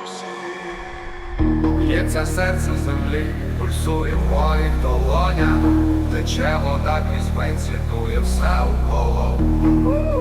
Христі. Б'ється серце землі, пульсує моїх долоня, тече вода крізь цвітує все у голову.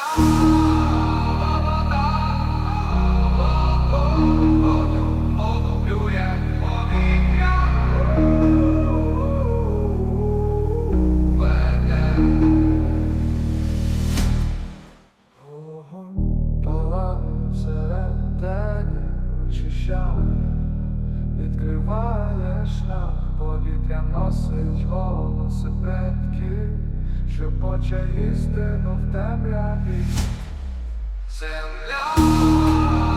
Oh. шепоче істину в темряві. Земля.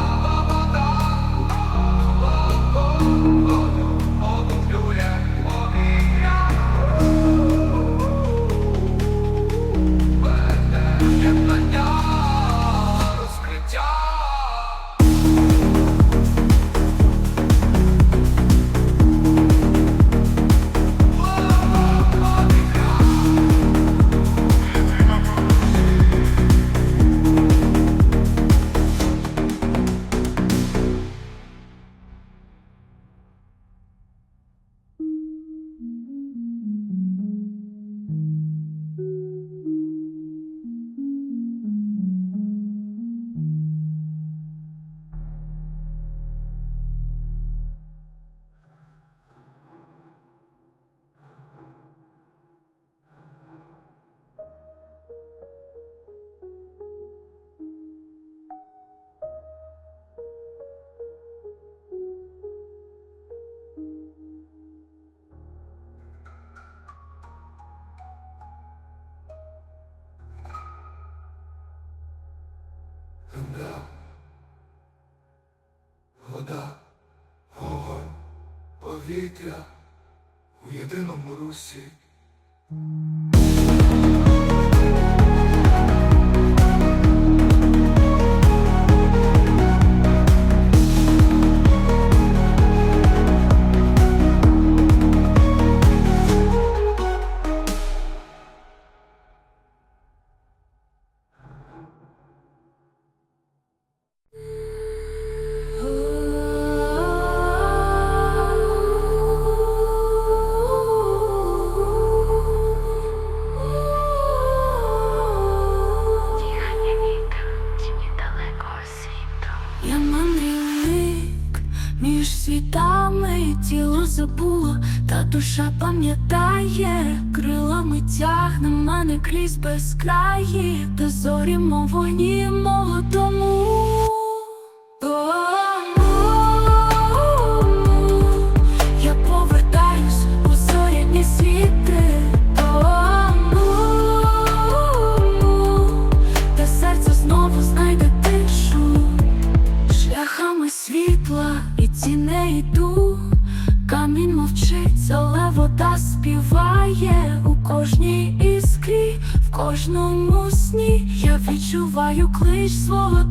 століття у єдиному русі. пам'ятає, крилами тягне мене крізь безкраї, та зорі мов вогні мого. поклич свого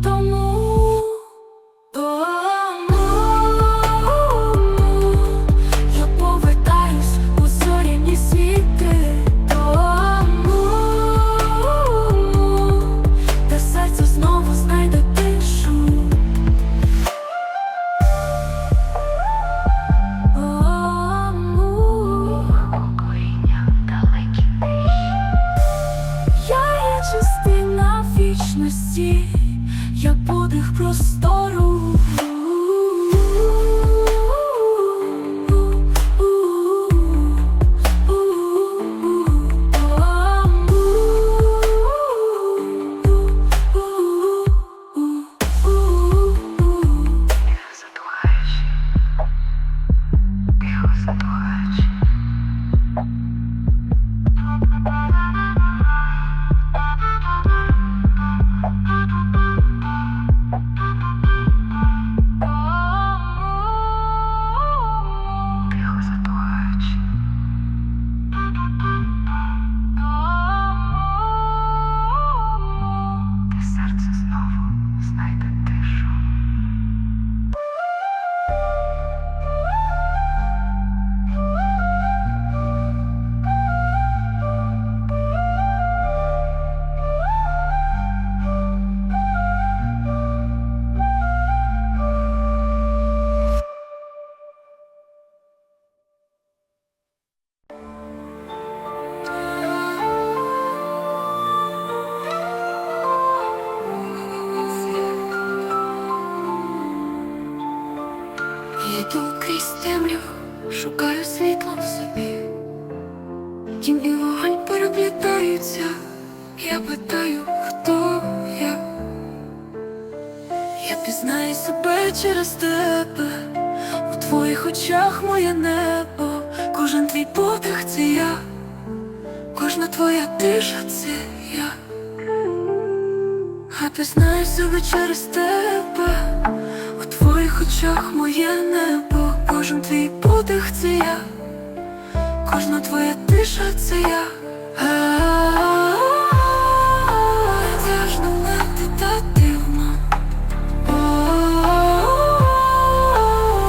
як подих простору. Вогонь переплітаються, я питаю, хто я. Я пізнаю себе через тебе, у твоїх очах моє небо, кожен твій подих це я, кожна твоя тиша це я. А пізнаю себе через тебе, у твоїх очах моє небо, кожен твій подих це я, кожна твоя тиша це я.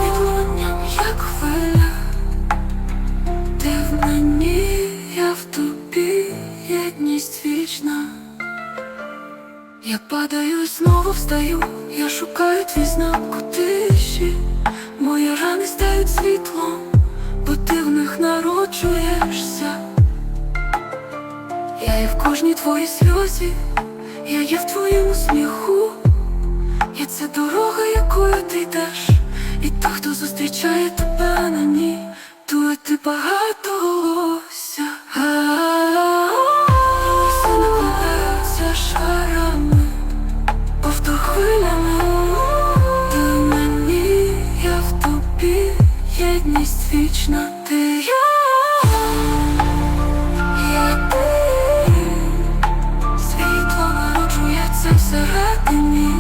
Відлунням, як хвиля, ти в мені, я в тобі. Я падаю і знову встаю, я шукаю твій знак у тиші. Мої рани стають світлом, кожній твоїй сльозі, я є в твоєму сміху. Я це дорога, якою ти йдеш, і та, хто зустрічає тебе на ній, тує ти багато волосся. Все накладаються шарами, повтор хвилями. Ти мені, я в тобі, єдність вічна, ти. So how can you?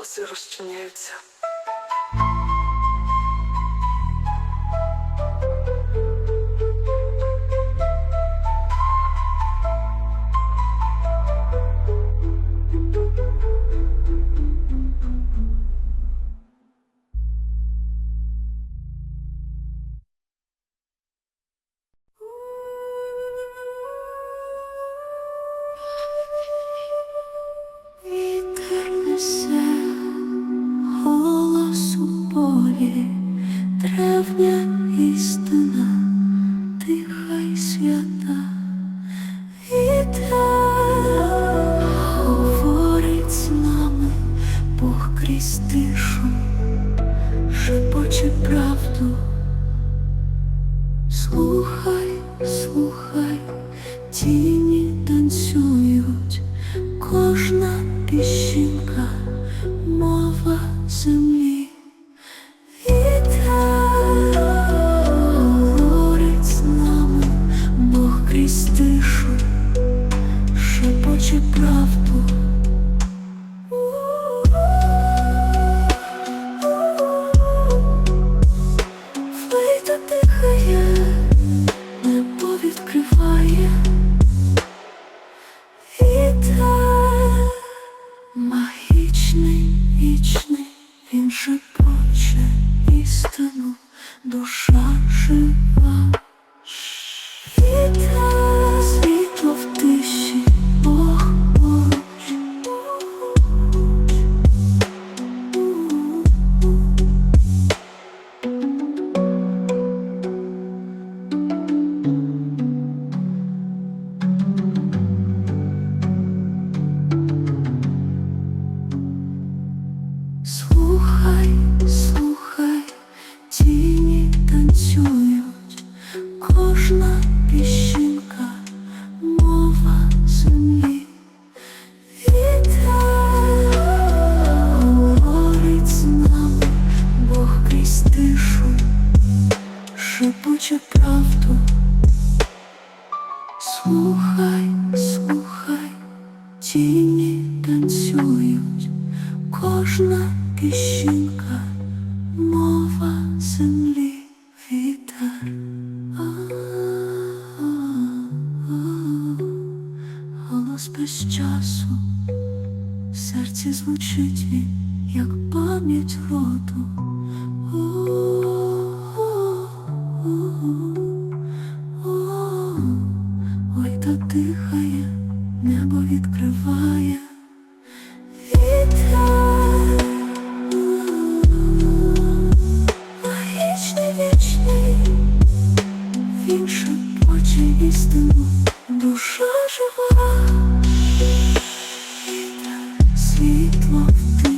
Голоси розчиняються. пам'ять роду. Ой, та дихає, небо відкриває. Вітер магічний вічний, він шепоче душа жива. Світло в